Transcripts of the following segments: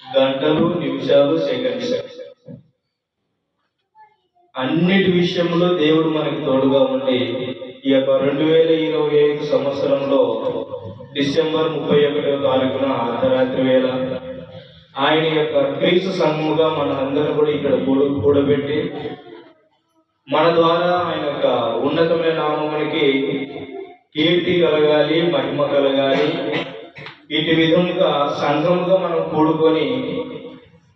గంటలు నిమిషాలు సెకండ్స్ అన్నిటి విషయంలో దేవుడు మనకి తోడుగా ఉండి ఈ యొక్క రెండు వేల ఇరవై ఐదు సంవత్సరంలో డిసెంబర్ ముప్పై ఒకటో తారీఖున అర్ధరాత్రి వేళ ఆయన యొక్క క్రీస్తు సంఘముగా మన అందరూ కూడా ఇక్కడ కూడు కూడబెట్టి మన ద్వారా ఆయన యొక్క ఉన్నతమైన నామమునికి కీర్తి కలగాలి మహిమ కలగాలి. ఇటు విధముగా సంఘముగా మనం కూడుకొని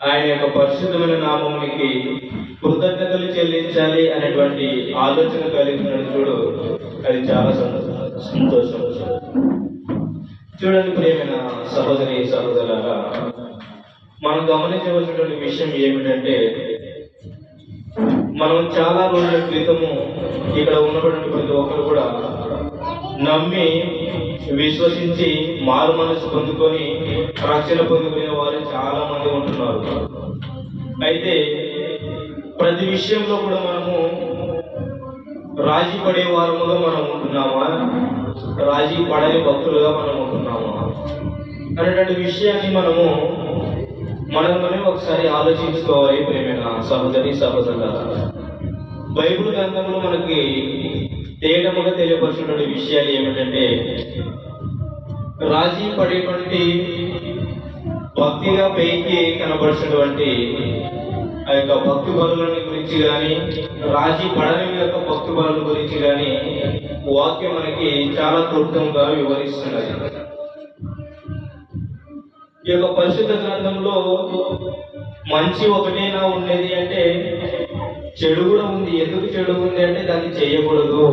ఆయన యొక్క పరిశుద్ధమైన నామమునికి కృతజ్ఞతలు చెల్లించాలి అనేటువంటి ఆలోచన కలిగిన చూడు. అది చాలా సంతోషం. సంతోషం. చూడండి ప్రేమైన సహోదరి సహోదరులారా మనం గమనించవలసినటువంటి విషయం ఏమిటంటే మనం చాలా రోజుల క్రితము ఇక్కడ ఉన్నటువంటి ప్రతి ఒక్కరు కూడా నమ్మి విశ్వసించి మారు మనసు పొందుకొని రక్షణ పొందుకునే వారు చాలా మంది ఉంటున్నారు. అయితే ప్రతి విషయంలో కూడా మనము రాజీ పడే వారముగా మనం ఉంటున్నామా? రాజీ పడని భక్తులుగా మనం ఉంటున్నామా? అనేటువంటి విషయాన్ని మనము మనం మనం ఒకసారి ఆలోచించుకోవాలి ప్రేమైన? సహోదరి సహోదరుల బైబిల్ గ్రంథంలో మనకి తేటముగా తెలియపరిచినటువంటి విషయాలు ఏమిటంటే రాజీ పడేటువంటి భక్తిగా పైకి కనబడినటువంటి ఆ యొక్క భక్తి బలులని గురించి కానీ రాజీ పడని యొక్క భక్తి బరుల గురించి కానీ వాక్యం మనకి చాలా క్లుప్తంగా వివరిస్తున్నది. ఈ యొక్క పరిశుద్ధ గ్రంథంలో మంచి ఒకటేనా ఉండేది అంటే చెడు కూడా ఉంది. ఎందుకు చెడు ఉంది అంటే దాన్ని చేయకూడదు.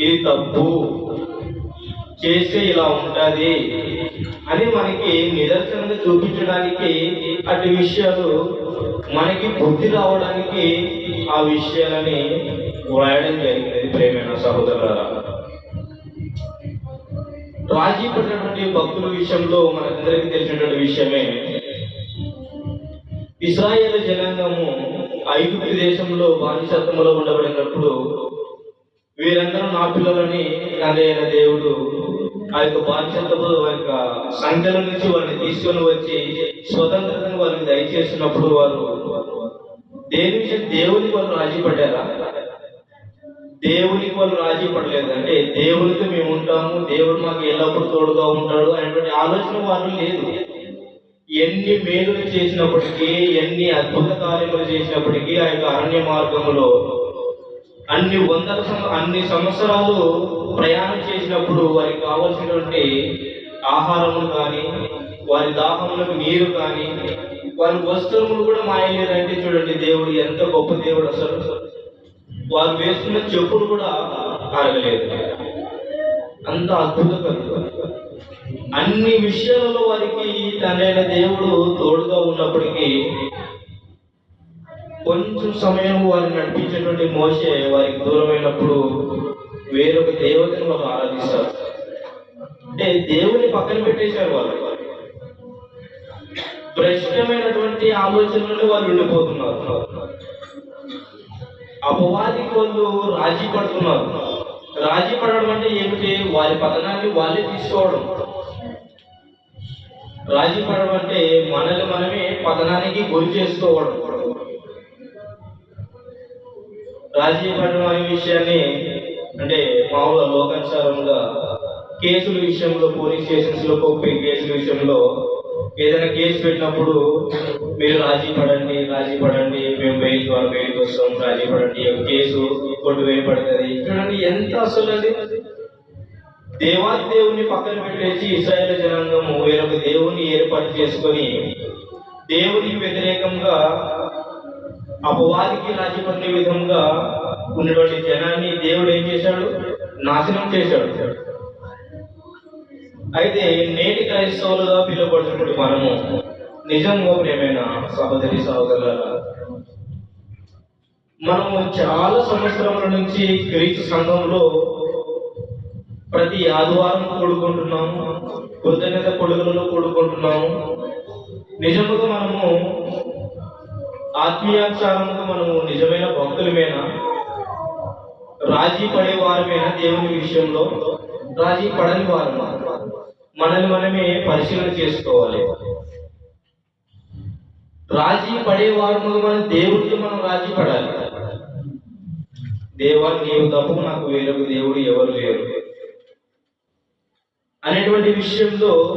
ఇది తప్పు. చేస్తే ఇలా ఉంటుంది అని మనకి నిదర్శనంగా చూపించడానికి అటు విషయాలు మనకి బుద్ధి రావడానికి ఆ విషయాలని వ్రాయడం జరిగినది ప్రేమైన సహోదరుల రాజీ పడినటువంటి భక్తుల విషయంలో మనందరికీ తెలిసినటువంటి విషయమే. ఇస్రాయేల్ జనాంగము ఐగుప్తి దేశంలో బానిసత్వంలో ఉండబడినప్పుడు వీరందరూ నా పిల్లలని తండ్రి దేవుడు ఆ యొక్క బానిసత్వపు ఆ యొక్క సంఖ్యల నుంచి వారిని తీసుకొని వచ్చి స్వతంత్రతను వారికి దయచేసినప్పుడు వారు దేని దేవుని వాళ్ళు రాజీ పడ్డారా దేవునికి వాళ్ళు రాజీ పడలేదు అంటే దేవునితో మేము ఉంటాము దేవుడు మాకు ఎల్లప్పుడూ తోడుగా ఉంటాడు అనేటువంటి ఆలోచన వారు లేదు. ఎన్ని మేలులు చేసినప్పటికీ ఎన్ని అద్భుత కార్యములు చేసినప్పటికీ ఆ యొక్క అరణ్య మార్గంలో అన్ని వందల అన్ని సంవత్సరాలు ప్రయాణం చేసినప్పుడు వారికి కావాల్సినటువంటి ఆహారములు కానీ వారి దాహములకు నీరు కానీ వారి వస్త్రములు కూడా మాయలేదంటే చూడండి దేవుడు ఎంత గొప్ప దేవుడు అసలు. వారు వేసుకున్న చెప్పులు కూడా అరగలేదు అంత అద్భుతకరం అన్ని విషయాలలో వారికి తనైన దేవుడు తోడుగా ఉన్నప్పటికీ కొంచెం సమయం వారిని నడిపించేటువంటి మోసే వారికి దూరమైనప్పుడు వేరొక దేవతను వాళ్ళు ఆరాధిస్తారు. అంటే దేవుని పక్కన పెట్టేశారు వాళ్ళు. భ్రష్టమైనటువంటి ఆలోచనలు వాళ్ళు ఉండిపోతున్నారు అపవాదికి వాళ్ళు రాజీ పడుతున్నారు. రాజీ పడడం అంటే ఏమిటి? వారి పతనాన్ని వాళ్ళే తీసుకోవడం. రాజీ పడడం అంటే మనల్ని మనమే పతనానికి గురి చేసుకోవడం. రాజీ పడడం అనే విషయాన్ని అంటే మామూలుగా లోకానుసారంగా కేసుల విషయంలో పోలీస్ స్టేషన్స్లో కేసుల విషయంలో ఏదైనా కేసు పెట్టినప్పుడు మీరు రాజీ పడండి రాజీ పడండి మేము బెయిల్ ద్వారా బెయిల్కి వస్తాం రాజీ పడండి కేసు కొట్టు వేయబడుతుంది చూడండి ఎంత అసలు అది దేవాది దేవుని పక్కన పెట్టేసి ఇస్రాయేల్ జనాంగము వేరొక దేవుని ఏర్పాటు చేసుకొని దేవునికి వ్యతిరేకంగా అపవాదికి రాజీ పడిన విధంగా ఉన్నటువంటి జనాన్ని దేవుడు ఏం చేశాడు? నాశనం చేశాడు. అయితే నేటి క్రైస్తవులుగా పిలువబడుతున్నప్పుడు మనము నిజంగా ప్రేమైన సహోదరి సహోదరుల మనము చాలా సంవత్సరముల నుంచి క్రీస్తు సంఘంలో ప్రతి ఆదివారం కూడుకుంటున్నాము కృతజ్ఞత కొడుకులలో కూడుకుంటున్నాము నిజముగా మనము ఆత్మీయాచారముగా మనము నిజమైన భక్తులమేనా? రాజీ పడే వారమేనా దేవుని విషయంలో? రాజీ పడని వారమా? మనల్ని మనమే పరిశీలన చేసుకోవాలి. రాజీ పడేవారు మనం దేవుడికి మనం రాజీ పడాలి. దేవా నీవు తప్ప నాకు వేరొక దేవుడు ఎవరు లేరు. అనేటువంటి విషయంలో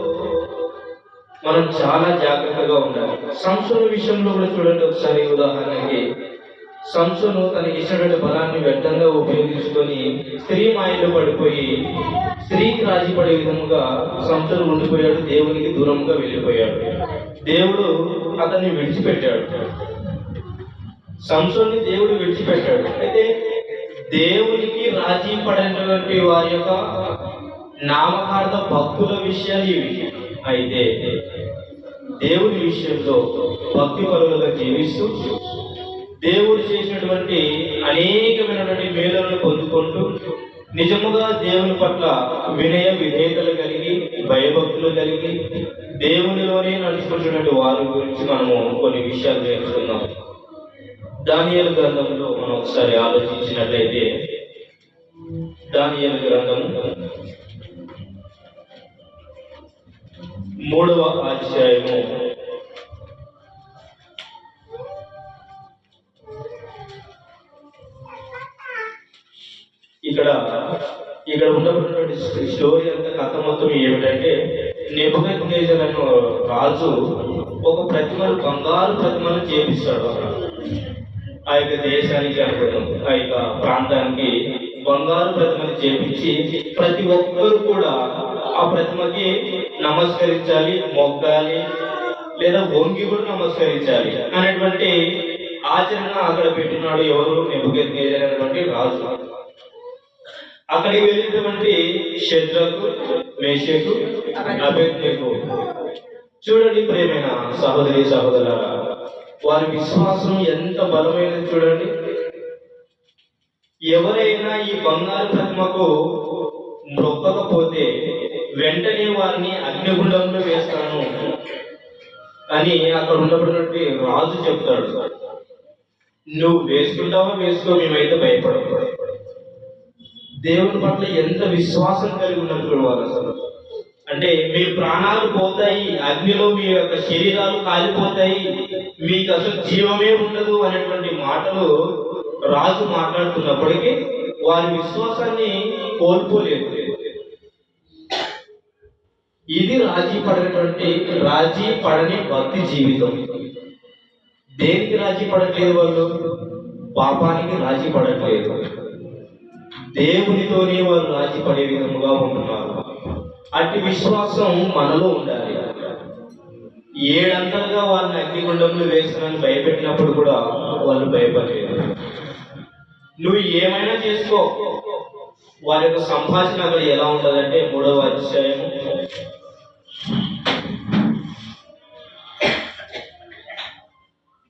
మనం చాలా జాగ్రత్తగా ఉండాలి. సంస్థల విషయంలో కూడా చూడండి ఒకసారి ఉదాహరణకి. సంసును తనకి ఇష్టడు బలాన్ని వ్యర్థంగా ఉపయోగించుకొని స్త్రీ మాయలు పడిపోయి స్త్రీకి రాజీ పడే విధముగా సంసును ఉండిపోయాడు దేవునికి దూరంగా వెళ్ళిపోయాడు. దేవుడు అతన్ని విడిచిపెట్టాడు. సంసుని దేవుడు విడిచిపెట్టాడు. అయితే దేవునికి రాజీ పడినటువంటి వారి యొక్క నామకార్థ భక్తుల విషయాలు ఇవి. అయితే దేవుని విషయంలో భక్తి పరులుగా జీవిస్తూ దేవుడు చేసినటువంటి అనేకమైనటువంటి మేలులను పొందుకుంటూ నిజముగా దేవుని పట్ల వినయ విధేయతలు కలిగి భయభక్తులు కలిగి దేవునిలోనే నడుచుకుంటున్నటువంటి వారి గురించి మనము కొన్ని విషయాలు నేర్చుకుందాం. దానియల గ్రంథంలో మనం ఒకసారి ఆలోచించినట్లయితే దానియల గ్రంథం మూడవ అధ్యాయము ఇక్కడ ఇక్కడ ఉన్నటువంటి స్టోరీ అంతా కథ మొత్తం ఏమిటంటే నెబుకద్నేజర్ అనే రాజు ఒక ప్రతిమను బంగారు ప్రతిమను చేపిస్తాడు ఆ యొక్క దేశానికి అనుకుంటాం ఆ యొక్క ప్రాంతానికి బంగారు ప్రతిమని చేపించి ప్రతి ఒక్కరు కూడా ఆ ప్రతిమకి నమస్కరించాలి మొగ్గాలి లేదా వంగి కూడా నమస్కరించాలి అనేటువంటి ఆచరణ అక్కడ పెట్టినాడు ఎవరు? నెబుకెద్నేజర్ అనేటువంటి రాజు. అక్కడికి వెళ్ళినటువంటి శత్రుకు మేషకు అభ్యర్థకు చూడండి ప్రేమైన సహోదరి సహోదరులారా వారి విశ్వాసం ఎంత బలమైనది చూడండి. ఎవరైనా ఈ బంగారు ప్రతిమకు మొక్కకపోతే వెంటనే వారిని అగ్నిగుండంలో వేస్తాను అని అక్కడ ఉన్నటువంటి రాజు చెప్తాడు. నువ్వు వేసుకుంటావా వేసుకో మేమైతే భయపడకూడదు దేవుని పట్ల ఎంత విశ్వాసం కలిగి ఉన్నట్లు వారు అసలు? అంటే మీ ప్రాణాలు పోతాయి అగ్నిలో మీ యొక్క శరీరాలు కాలిపోతాయి మీకు అసలు జీవమే ఉండదు అనేటువంటి మాటలు రాజు మాట్లాడుతున్నప్పటికీ వారి విశ్వాసాన్ని కోల్పోలేదు. ఇది రాజీ పడినటువంటి రాజీ పడని భక్తి జీవితం. దేనికి రాజీ పడట్లేదు వాళ్ళు? పాపానికి రాజీ పడట్లేదు. దేవునితోనే వారు రాజీ పడే విధముగా ఉంటున్నారు. అతి విశ్వాసం మనలో ఉండాలి. ఏడంతలుగా వాళ్ళని అగ్నిగుండంలో వేస్తానని భయపెట్టినప్పుడు కూడా వాళ్ళు భయపడలేదు. నువ్వు ఏమైనా చేసుకో. వారి యొక్క సంభాషణ అక్కడ ఎలా ఉంటుందంటే మూడవ అధ్యాయం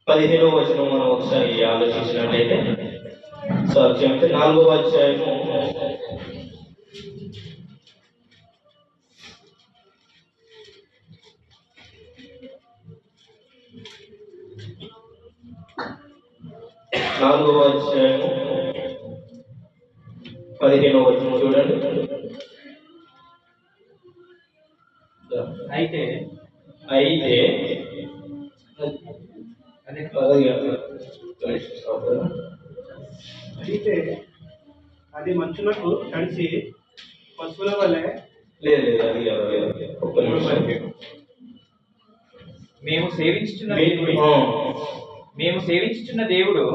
పదిహేనవ వచనం మనం ఒకసారి ఆలోచించినట్టయితే సార్ చెప్తే నాలుగవ అధ్యాయము నాలుగవ అధ్యాయము పదిహేనవ వచనం చూడండి అయితే అయితే అయితే అది మంచునకు తడిసి పశువుల వలె లేదు అది. ఒక్క నిమిషం. మేము ఆ, మేము సేవించుచున్న దేవుడు.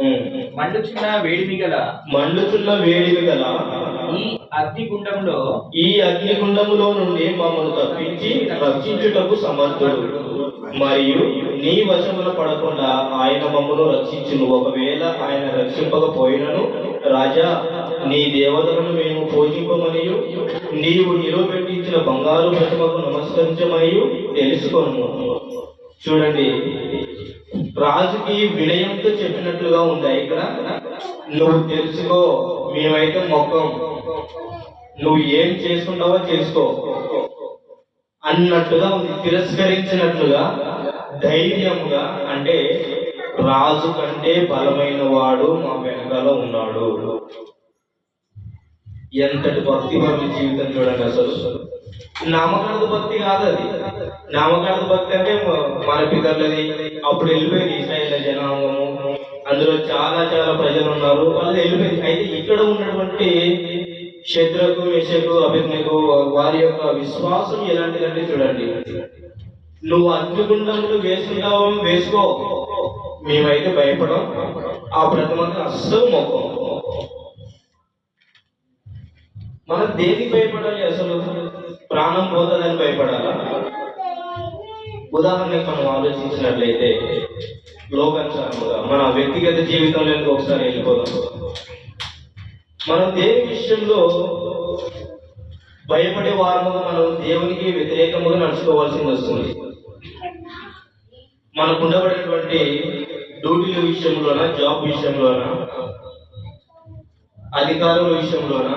మండుచున్న వేడిమి గల మండుతున్న వేడిమి గల ఈ అగ్నిగుండంలో ఈ అగ్నిగుండములో నుండి మమ్మల్ని తప్పించి రక్షించుటకు సమర్థుడు. మరియు నీ వశమున పడకుండా ఆయన మమ్మను రక్షించును. ఒకవేళ ఆయన రక్షింపకపోయినను రాజా నీ దేవతలను మేము పూజింపమనియు. నీవు నిలవబెట్టించిన బంగారు ప్రతిమకు నమస్కరించమనియు. తెలుసుకోను చూడండి. రాజుకి వినయంతో చెప్పినట్లుగా ఉందా. ఇక్కడ నువ్వు తెలుసుకో మేమైతే మొక్కం. నువ్వు ఏం చేసుకుంటావో చేసుకో అన్నట్టుగా తిరస్కరించినట్లుగా ధైర్యముగా అంటే రాజు కంటే బలమైన వాడు మా వెనకాల ఉన్నాడు. ఎంతటి భక్తి పరుల జీవితం చూడండి అసలు. నామకార్థ భక్తి కాదు అది. నామకార్థ భక్తి అంటే మన పితరులది. అప్పుడు వెళ్ళిపోయింది ఇస్రాయేల్ జనాంగము. అందులో చాలా చాలా ప్రజలు ఉన్నారు. వాళ్ళు వెళ్ళిపోయింది అయితే ఇక్కడ ఉన్నటువంటి శత్రుకు యశకు అభిజ్ఞకు వారి యొక్క విశ్వాసం ఎలాంటిదంటే చూడండి. నువ్వు అగ్నిగుండంలో వేసుకుంటావు వేసుకో. మేమైతే భయపడం. ఆ ప్రతిమకు అస్సలు మొక్కం. మనం దేనికి భయపడాలి అసలు? ప్రాణం పోతుందని భయపడాలా ఉదాహరణకి మనం ఆలోచించినట్లయితే లోకానుసారముగా మన వ్యక్తిగత జీవితంలోకి ఒకసారి వెళ్ళిపోదాం. మనం దేవుని విషయంలో భయపడే వారముగా మనం దేవునికి వ్యతిరేకముగా నడుచుకోవాల్సింది వస్తుంది. మనకు ఉండబడినటువంటి డ్యూటీల విషయంలోనా జాబ్ విషయంలోన అధికారుల విషయంలోన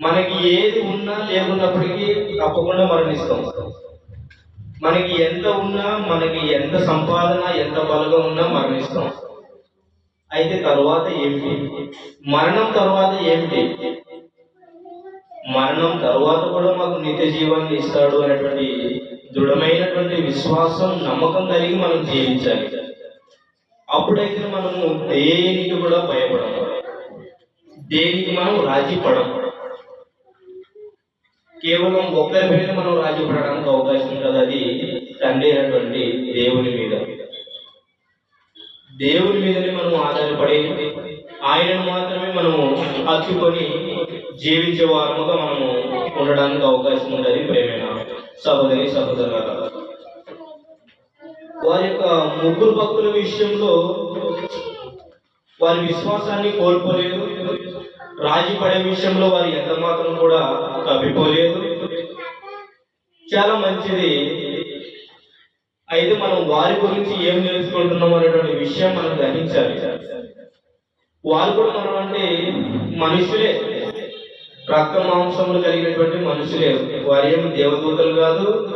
మనకి ఏది ఉన్నా లేకున్నప్పటికీ తప్పకుండా మరణిస్తాం. మనకి ఎంత ఉన్నా మనకి ఎంత సంపాదన ఎంత బలగా ఉన్నా మరణిస్తాం. అయితే తర్వాత ఏమిటి? మరణం తర్వాత ఏమిటి? మరణం తర్వాత కూడా మాకు నిత్య జీవాన్ని ఇస్తాడు అనేటువంటి దృఢమైనటువంటి విశ్వాసం నమ్మకం కలిగి మనం జీవించాలి. అప్పుడైతే మనము దేనికి కూడా భయపడము. దేనికి మనం రాజీ పడకూడదు కేవలం ఒక్కరి మీద మనం రాజ్యపడడానికి అవకాశం ఉంటుంది అది తండ్రి అయినటువంటి దేవుని మీద. దేవుని మీదనే మనం ఆధారపడి ఆయనను మాత్రమే మనము అచ్చుకొని జీవించే వారముగా మనము ఉండడానికి అవకాశం ఉంటుంది ప్రేమైన? సహోదరి సహోదరు వారి యొక్క ముగ్గురు భక్తుల విషయంలో వారి విశ్వాసాన్ని కోల్పోలేదు. రాజీ పడే విషయంలో వారు ఎంత మాత్రం కూడా తప్పిపోలేదు చాలా మంచిది. అయితే మనం వారి గురించి ఏం నేర్చుకుంటున్నాం అనేటువంటి విషయం మనం గ్రహించాలి. వారు కూడా మనం అంటే మనుషులే. రక్త మాంసములు కలిగినటువంటి మనుషులే. వారు ఏమి దేవదూతలు కాదు.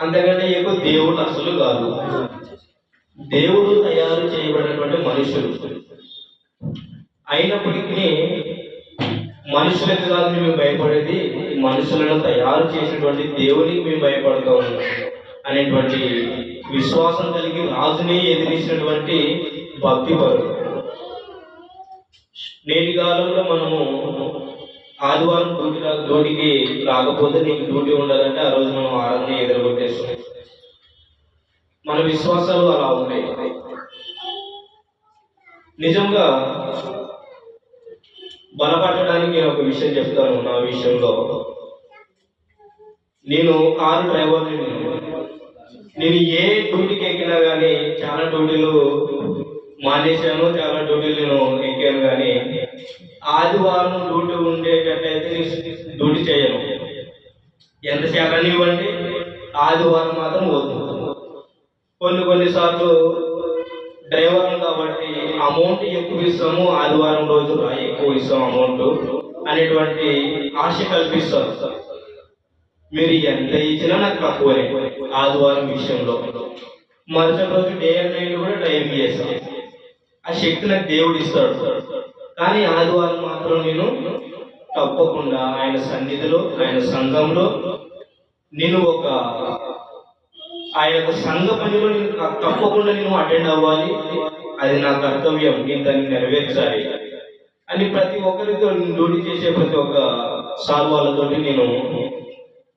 అంతకంటే ఎక్కువ దేవుడు అసలు కాదు. దేవుడు తయారు చేయబడినటువంటి మనుషులు. అయినప్పటికీ మనుషులకు కాదు మేము భయపడేది మనుషులను తయారు చేసినటువంటి దేవునికి మేము భయపడతా ఉన్నాం అనేటువంటి విశ్వాసం కలిగి రాజుని ఎదిరించినటువంటి భక్తి పరుడు. నేటి కాలంలో మనము ఆదివారం డ్యూటీ రా డ్యూటీకి రాకపోతే నీకు డ్యూటీ ఉండాలంటే ఆ రోజు మనం ఆరాధన ఎదురగొట్టేస్తాం. మన విశ్వాసాలు అలా ఉన్నాయి నిజంగా బలపడటానికి నేను ఒక విషయం చెప్తాను నా విషయంలో. నేను కారు డ్రైవర్ని నేను. ఏ డ్యూటీకి ఎక్కినా కానీ చాలా డ్యూటీలు మానేశాను చాలా డ్యూటీలు నేను ఎక్కాను కానీ ఆదివారం డ్యూటీ ఉండేటట్టయితే డ్యూటీ చేయను. ఎంత శాతాన్ని ఇవ్వండి? ఆదివారం మాత్రం వద్దు. కొన్ని కొన్నిసార్లు డ్రైవర్లు కాబట్టి అమౌంట్ ఎక్కువ ఇస్తాము ఆదివారం రోజు ఎక్కువ ఇస్తాం అమౌంట్ అనేటువంటి ఆశ కల్పిస్తారు. మీరు ఎంత ఇచ్చినా నాకు తక్కువనే ఆదివారం విషయంలో. మరుసటి రోజు డే అండ్ నైట్ కూడా డ్రైవింగ్ చేస్తాను ఆ శక్తి నాకు దేవుడు ఇస్తాడు. కానీ ఆదివారం మాత్రం నేను తప్పకుండా ఆయన సన్నిధిలో ఆయన సంఘంలో నేను ఒక ఆ యొక్క సంఘ పనిలో నేను తప్పకుండా నేను అటెండ్ అవ్వాలి. అది నా కర్తవ్యం. నేను దాన్ని నెరవేర్చాలి. అని ప్రతి ఒక్కరితో డ్యూటీ చేసే ప్రతి ఒక్క సార్ వాళ్ళతోటి నేను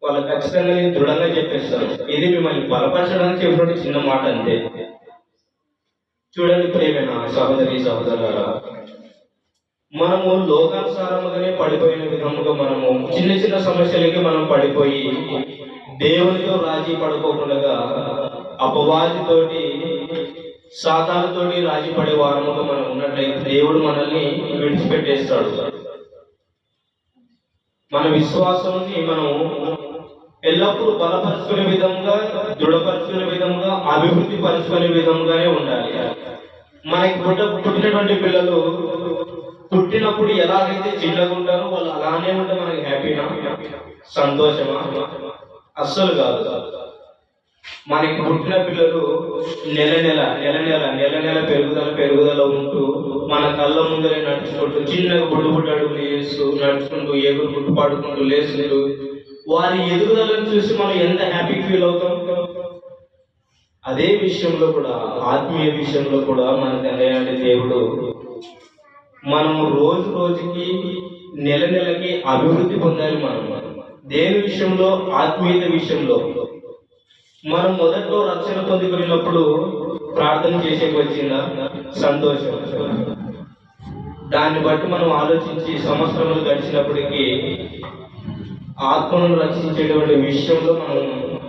వాళ్ళ ఖచ్చితంగా నేను దృఢంగా చెప్పేస్తాను. ఇది మిమ్మల్ని బలపరచడానికి చెప్పినట్టు చిన్న మాట అంతే. చూడండి ప్రేమేనా సహోదరి సహోదరులారా మనము లోకానుసారముగానే పడిపోయిన విధముగా మనము చిన్న చిన్న సమస్యలకి మనం పడిపోయి దేవునితో రాజీ పడుకోకుండా అపవాదితోటి సాతాలతోటి రాజీ పడే వారముగా మనం ఉన్నట్లయితే దేవుడు మనల్ని విడిచిపెట్టేస్తాడు. మన విశ్వాసాన్ని మనం ఎల్లప్పుడూ బలపరుచుకునే విధంగా దృఢపరుచుకునే విధంగా అభివృద్ధి పరుచుకునే విధంగానే ఉండాలి. మనకి పుట్ట పుట్టినటువంటి పిల్లలు పుట్టినప్పుడు ఎలాగైతే చిన్నగా ఉంటారో వాళ్ళు అలానే ఉంటే మనకి హ్యాపీనా? సంతోషమా? అస్సలు కాదు. మనకి పుట్టిన పిల్లలు నెల నెల నెల నెల నెల నెల పెరుగుదల పెరుగుదల ఉంటూ మన కళ్ళ ముందరే నడుచుకుంటూ చిన్నగా బుడ్డు బుడ్డు అడుగులు వేస్తూ నడుచుకుంటూ ఎగురు బుడ్డు పాడుకుంటూ లేస్తున్నారు వారి ఎదుగుదలను చూసి మనం ఎంత హ్యాపీ ఫీల్ అవుతాం? అదే విషయంలో కూడా ఆత్మీయ విషయంలో కూడా మనకి తండ్రి దేవుడు మనము రోజు రోజుకి నెల నెలకి అభివృద్ధి పొందాలి మనం దేని విషయంలో? ఆత్మీయత విషయంలో. మనం మొదట్లో రక్షణ పొందుకున్నప్పుడు ప్రార్థన చేసేకి వచ్చిందా సంతోషం. దాన్ని బట్టి మనం ఆలోచించి సంవత్సరములు గడిచినప్పటికీ ఆత్మను రక్షించేటువంటి విషయంలో మనం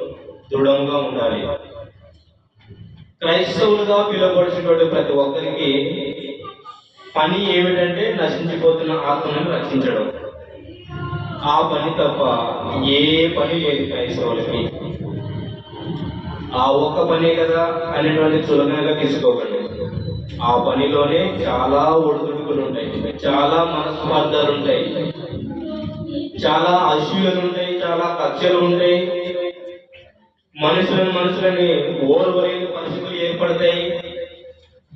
దృఢంగా ఉండాలి. క్రైస్తవులుగా పిలువబడినటువంటి ప్రతి ఒక్కరికి పని ఏమిటంటే నశించిపోతున్న ఆత్మను రక్షించడం. ఆ పని తప్ప ఏ పని లేదు క్రైస్తవులకి. ఆ ఒక్క పనే కదా అనేటువంటి చులకనగా తీసుకోకండి. ఆ పనిలోనే చాలా ఒడిదుడుకులు ఉంటాయి. చాలా మనస్పర్ధలు ఉంటాయి. చాలా అసూయలు ఉంటాయి చాలా కక్షలు ఉంటాయి. మనుషులను మనుషులని ఓర్వలేని పరిస్థితులు ఏర్పడతాయి.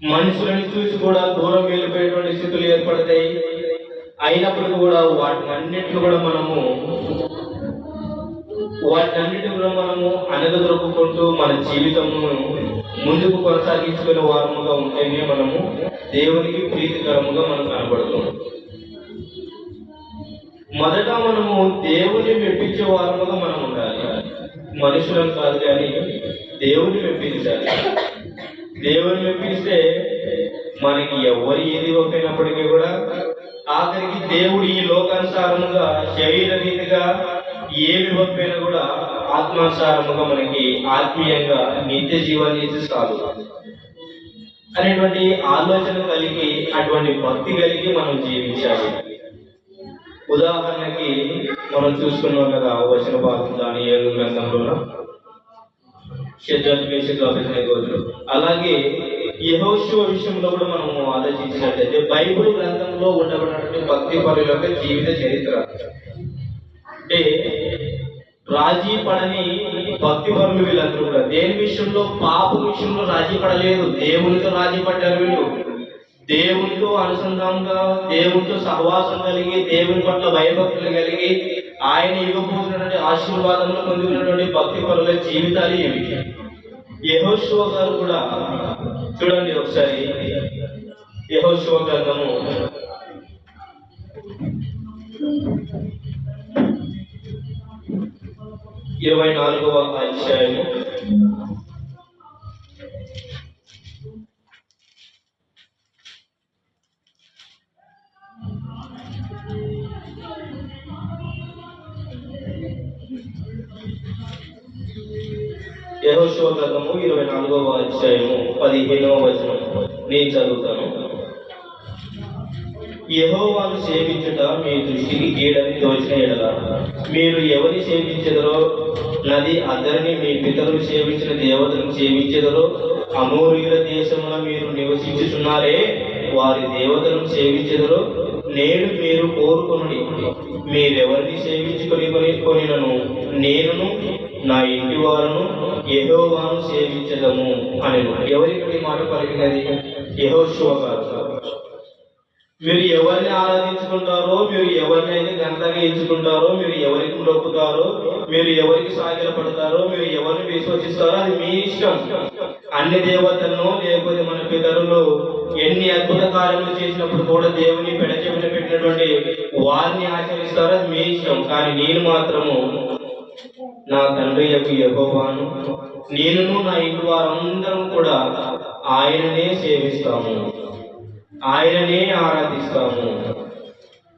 మనుషులను చూసి కూడా దూరం వెళ్ళిపోయేటువంటి స్థితులు ఏర్పడతాయి. అయినప్పటికీ కూడా వాటిని అన్నింటిని కూడా మనము వాటన్నిటి కూడా మనము అనగదొరుకుంటూ మన జీవితమును ముందుకు కొనసాగించుకునే వారముగా ఉంటేనే మనము దేవునికి ప్రీతికరముగా మనం కనబడుతుంది. మొదట మనము దేవుని మెప్పించే వారముగా మనం ఉండాలి. మనుషులను కాదు కానీ దేవుని మెప్పించాలి. దేవుని మెప్పిస్తే మనకి ఎవరు ఏది ఒప్పినప్పటికీ కూడా ఆఖరికి దేవుడు ఈ లోకానుసారముగా శరీర రీతిగా ఏమి ఒప్పైనా కూడా ఆత్మానుసారముగా మనకి ఆత్మీయంగా నిత్య జీవాన్ని ఇచ్చి అనేటువంటి ఆలోచన కలిగి అటువంటి భక్తి కలిగి మనం జీవించాలి. ఉదాహరణకి మనం చూసుకున్నాం కదా వచన భాగం దాని ఏడు గ్రంథంలోనూ. షెడ్యూల్ బేసిక్ ఆఫీస్ అలాగే యహోశివ విషయంలో కూడా మనం ఆలోచించినట్లయితే బైబుల్ గ్రంథంలో ఉండబడినటువంటి భక్తి పరుల యొక్క జీవిత చరిత్ర. అంటే రాజీ పడని భక్తి పరులు వీళ్ళందరూ కూడా. దేని విషయంలో? పాప విషయంలో రాజీ పడలేదు. దేవునితో రాజీ పడ్డారు వీళ్ళు. దేవునితో అనుసంధానంగా దేవునితో సహవాసం కలిగి దేవుని పట్ల భయభక్తులు కలిగి ఆయన ఇవ్వబోతున్నటువంటి ఆశీర్వాదంలో పొంది ఉన్నటువంటి భక్తి పరుల జీవితాలు ఏమిటి? యహోశివ గారు కూడా చూడండి ఒకసారి. యహోశివ గ్రంథము. ఇరవై నాలుగవ అధ్యాయము. యెహోషువ గ్రంథము ఇరవై నాలుగవ అధ్యాయము పదిహేనవ వచనం. నేను చదువుతాను. యహోవాను సేవించుట మీ దృష్టికి గీడని తోచిన ఎడల. మీరు ఎవరిని సేవించదరో నది అద్దరిని మీ పితరులు సేవించిన దేవతలను సేవించదరో అమూర్యుల దేశంలో మీరు నివసించుచున్నారే వారి దేవతలను సేవించెదరో నేడు మీరు కోరుకొని మీరెవరిని సేవించుకొని కొని కొనినను? నేనును? నా ఇంటి వారును యెహోవాను సేవించదము అని ఎవరికి మాట పలికినది? ఏదో గారు. మీరు ఎవరిని ఆరాధించుకుంటారో మీరు ఎవరినైతే గంటగా ఎంచుకుంటారో మీరు ఎవరికి నొప్పుతారో మీరు ఎవరికి సాగిలపడతారో మీరు ఎవరిని విశ్వసిస్తారో అది మీ ఇష్టం. అన్ని దేవతలను లేకపోతే మన పితరులు ఎన్ని అద్భుత కార్యములు చేసినప్పుడు కూడా దేవుని పెడచెవిన పెట్టినటువంటి వారిని ఆచరిస్తారో అది మీ ఇష్టం. కానీ నేను మాత్రము నా తండ్రి యొక్క యహోవాను నేనును నా ఇంటి వారందరం కూడా ఆయననే సేవిస్తాము. ఆయననే ఆరాధిస్తాము.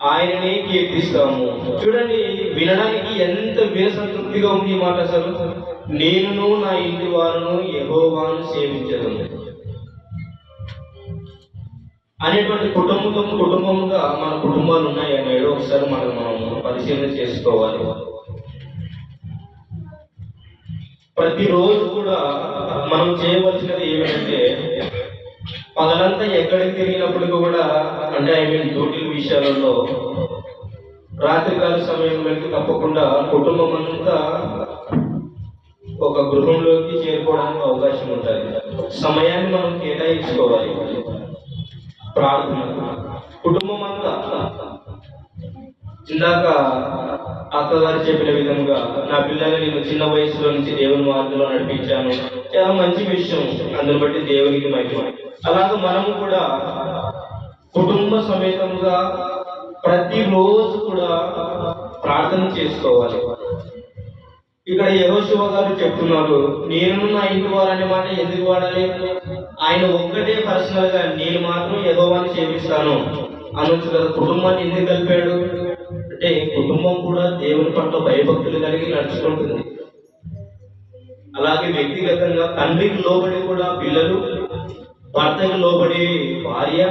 ఆయననే కీర్తిస్తాము. చూడండి వినడానికి ఎంత వినసంతృప్తిగా ఉంది మాట అసలు? నేనును నా ఇంటి వారును యహోవాను సేవించడం అనేటువంటి కుటుంబం కుటుంబంగా మన కుటుంబాలు ఉన్నాయి? అనేది ఒకసారి మనం మనం పరిశీలన చేసుకోవాలి. ప్రతిరోజు కూడా మనం చేయవలసినది ఏమిటంటే పగలంతా ఎక్కడికి తిరిగినప్పటికీ కూడా అంటే ఐ మీన్ డ్యూటీ విషయాలలో రాత్రికాల సమయంలోకి తప్పకుండా కుటుంబం అంతా ఒక గృహంలోకి చేరుకోవడానికి అవకాశం ఉంటుంది. సమయాన్ని మనం కేటాయించుకోవాలి. ప్రార్థన. కుటుంబం అంతా. ఇందాక అక్కగారు చెప్పిన విధంగా నా పిల్లల్ని నేను చిన్న వయసులో నుంచి దేవుని మార్గంలో నడిపించాను. చాలా మంచి విషయం. అందుని బట్టి దేవునికి మహిమ. అలాగే మనము కూడా కుటుంబ సమేతంగా ప్రతిరోజు కూడా ప్రార్థన చేసుకోవాలి. ఇక్కడ యహోశివ గారు చెప్తున్నారు నేను నా ఇంటి వారనే మాట ఎందుకు వాడాలి? ఆయన ఒక్కటే పర్సనల్గా నేను మాత్రం యహోవాన్ని చేపిస్తాను అనొచ్చు కదా కుటుంబాన్ని ఎందుకు కలిపాడు? అంటే కుటుంబం కూడా దేవుని పట్ల భయభక్తులు కలిగి నడుచుకుంటుంది. అలాగే వ్యక్తిగతంగా తండ్రికి లోబడి కూడా పిల్లలు భర్తకి లోబడి భార్య.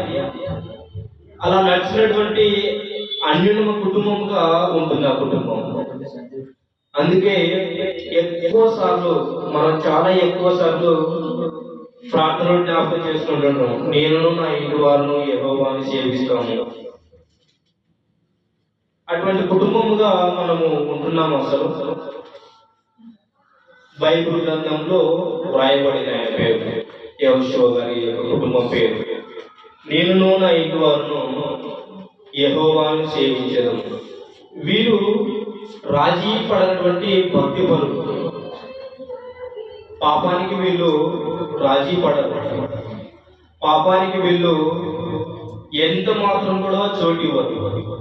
అలా నడిచినటువంటి అన్యునమ కుటుంబంగా ఉంటుంది ఆ కుటుంబం. అందుకే ఎక్కువ సార్లు మనం చాలా ఎక్కువ సార్లు ప్రార్థనలు జ్ఞాపకం చేసుకుంటున్నాం నేను నా ఇంటి వారిను ఎవరు సేవిస్తాము అటువంటి కుటుంబముగా మనము ఉంటున్నాము అసలు. బైబిల్ గ్రంథంలో వ్రాయబడిన ఆయన పేరు యహోశివ గారి యొక్క కుటుంబం పేరు. నేను నా ఇంటి వారును యహోవాను సేవించడం. వీరు రాజీ పడనటువంటి భక్తి పరులు. పాపానికి వీళ్ళు రాజీ పడరు. పాపానికి వీళ్ళు ఎంత మాత్రం కూడా చోటు ఇవ్వరు.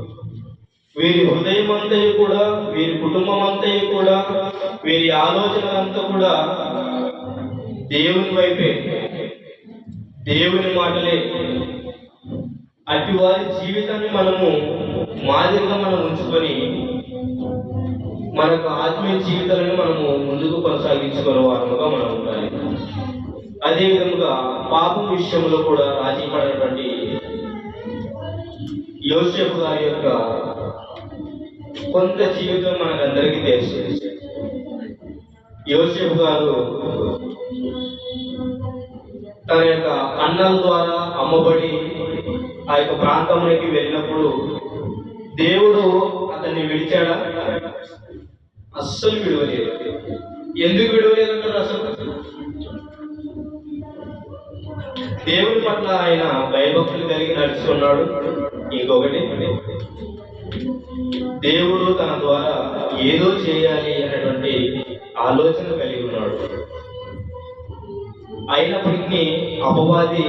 వీరి హృదయం అంతా కూడా వీరి కుటుంబం అంతా కూడా వీరి ఆలోచన అంతా కూడా దేవుని వైపే. దేవుని మాటలే. అటు వారి జీవితాన్ని మనము మాదిరిగా మనం ఉంచుకొని మనకు ఆత్మీయ జీవితాలను మనము ముందుకు కొనసాగించుకునే వారముగా మనం ఉండాలి. అదేవిధంగా పాపం విషయంలో కూడా రాజీ పడినటువంటి యోసేపు గారి యొక్క కొంత జీవితం మనకందరికీ తెలుసు. యోసేపు గారు తన యొక్క అన్నల ద్వారా అమ్మబడి ఆ యొక్క ప్రాంతంలోకి వెళ్ళినప్పుడు దేవుడు అతన్ని విడిచాడా? అస్సలు విడవలేదు. ఎందుకు విడవలేదంటారు అసలు? దేవుడి పట్ల ఆయన భయభక్తులు కలిగి నడుస్తున్నాడు. ఇంకొకటి దేవుడు తన ద్వారా ఏదో చేయాలి అనేటువంటి ఆలోచన కలిగి ఉన్నాడు. అయినప్పటికీ అపవాది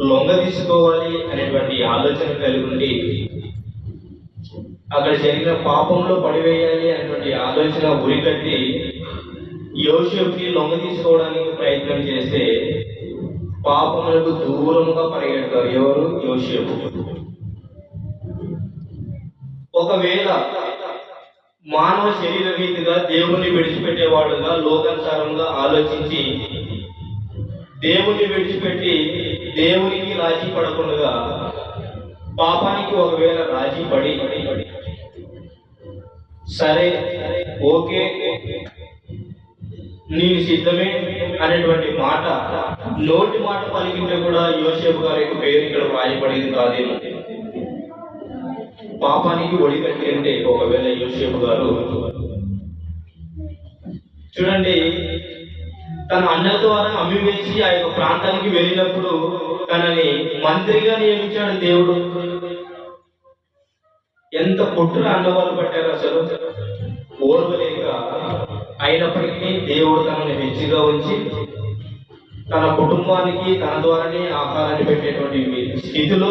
లొంగ తీసుకోవాలి అనేటువంటి ఆలోచన కలిగి ఉండి అక్కడ జరిగిన పాపంలో పడివేయాలి అనేటువంటి ఆలోచన ఉరికట్టి యోషుకి లొంగ తీసుకోవడానికి ప్రయత్నం చేస్తే పాపములకు దూరముగా పరిగెడతారు ఎవరు? యోసేపు. ఒకవేళ మానవ శరీర రీతిగా దేవుణ్ణి విడిచిపెట్టేవాడుగా లోకానుసారంగా ఆలోచించి దేవుణ్ణి విడిచిపెట్టి దేవునికి రాజీ పడకుండా పాపానికి ఒకవేళ రాజీ పడి సరే ఓకే నేను సిద్ధమే అనేటువంటి మాట నోటి మాట పలికింటే కూడా యోసేపు గారి యొక్క పేరు ఇక్కడ వ్రాయబడింది కాదేమో. పాపానికి ఒడి అంటే ఒకవేళ యోసేపు గారు చూడండి తన అన్న ద్వారా అమ్మివేసి ఆ యొక్క ప్రాంతానికి వెళ్ళినప్పుడు తనని మంత్రిగా నియమించాడు దేవుడు. ఎంత కుట్ర అన్నవాళ్ళు పట్టారు అసలు? ఓర్వలేక అయినప్పటికీ దేవుడు తనని హెచ్చుగా ఉంచి తన కుటుంబానికి తన ద్వారానే ఆహారాన్ని పెట్టేటువంటి స్థితిలో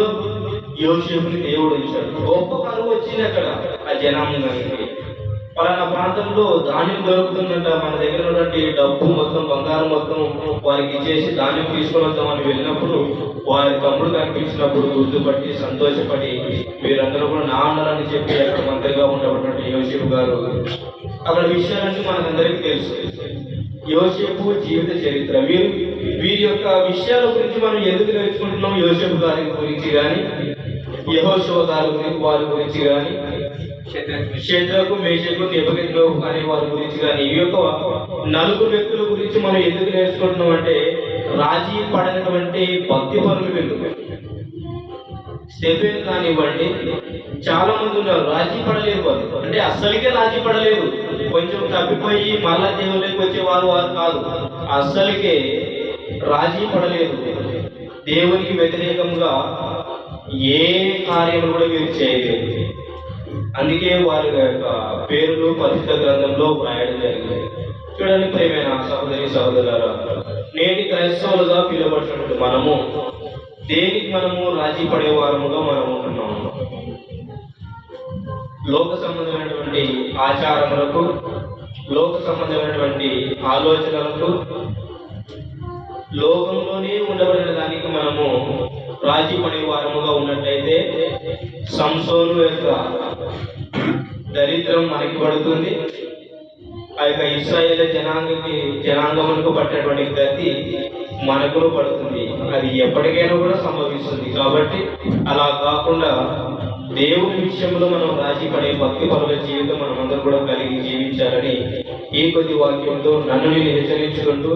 యోసేపుని దేవుడు ఇచ్చాడు. గొప్ప కరువు వచ్చింది అక్కడ ఆ జనాంగానికి పలానా ప్రాంతంలో ధాన్యం దొరుకుతుందంట. మన దగ్గర ఉన్నటువంటి డబ్బు మొత్తం బంగారం మొత్తం వారికి ఇచ్చేసి ధాన్యం తీసుకొని వద్దామని వెళ్ళినప్పుడు వారి తమ్ముడు కనిపించినప్పుడు గుర్తుపట్టి సంతోషపడి వీరందరూ కూడా నా అన్నారని చెప్పి అక్కడ మంత్రిగా ఉండబడినటువంటి యోసేపు గారు అక్కడ విషయాలన్నీ మనకందరికీ తెలుసు. యోసేపు జీవిత చరిత్ర. వీరు వీరి యొక్క విషయాల గురించి మనం ఎందుకు నేర్చుకుంటున్నాం యోసేపు గారి గురించి కానీ యహోశివ గారి గురించి వారి గురించి కానీ షేద్రకు మేషకు నిబదిలో అనే వారి గురించి కానీ ఈ యొక్క నలుగురు వ్యక్తుల గురించి మనం ఎందుకు నేర్చుకుంటున్నాం అంటే రాజీ పడినటువంటి భక్తి పనులు వీళ్ళు. స్టెఫెన్ కానివ్వండి చాలా మంది ఉన్నారు రాజీ పడలేదు వాళ్ళు. అంటే అస్సలకే రాజీ పడలేదు కొంచెం తప్పిపోయి మళ్ళా దేవుళ్ళకి వచ్చే వారు వారు కాదు. అస్సలకే రాజీ పడలేదు దేవునికి వ్యతిరేకంగా ఏ కార్యం కూడా మీరు చేయలేదు. అందుకే వారి యొక్క పేర్లు పరిశుద్ధ గ్రంథంలో వ్రాయడం జరిగింది. చూడండి ప్రేమైన సహోదరి సహోదరులారా నేటి క్రైస్తవులుగా పిలువబడుతున్నట్టు మనము దేనికి మనము రాజీ పడే వారముగా మనం ఉంటున్నాము? లోక సంబంధమైనటువంటి ఆచారములకు లోక సంబంధమైనటువంటి ఆలోచనలకు లోకంలోనే ఉండబడిన దానికి మనము రాజీ పడే వారముగా ఉన్నట్లయితే సంసోను యొక్క దరిద్రం మనకి పడుతుంది. ఆ యొక్క ఇస్రాయేల్ జనాంగకి జనాంగములకు పట్టినటువంటి గతి మనకు పడుతుంది. అది ఎప్పటికైనా కూడా సంభవిస్తుంది. కాబట్టి అలా కాకుండా దేవుని విషయంలో మనం రాజీ పడే భక్తి పరుల జీవితం మనం అందరూ కూడా కలిగి జీవించాలని ఈ కొద్ది వాక్యంతో నన్ను నేను హెచ్చరించుకుంటూ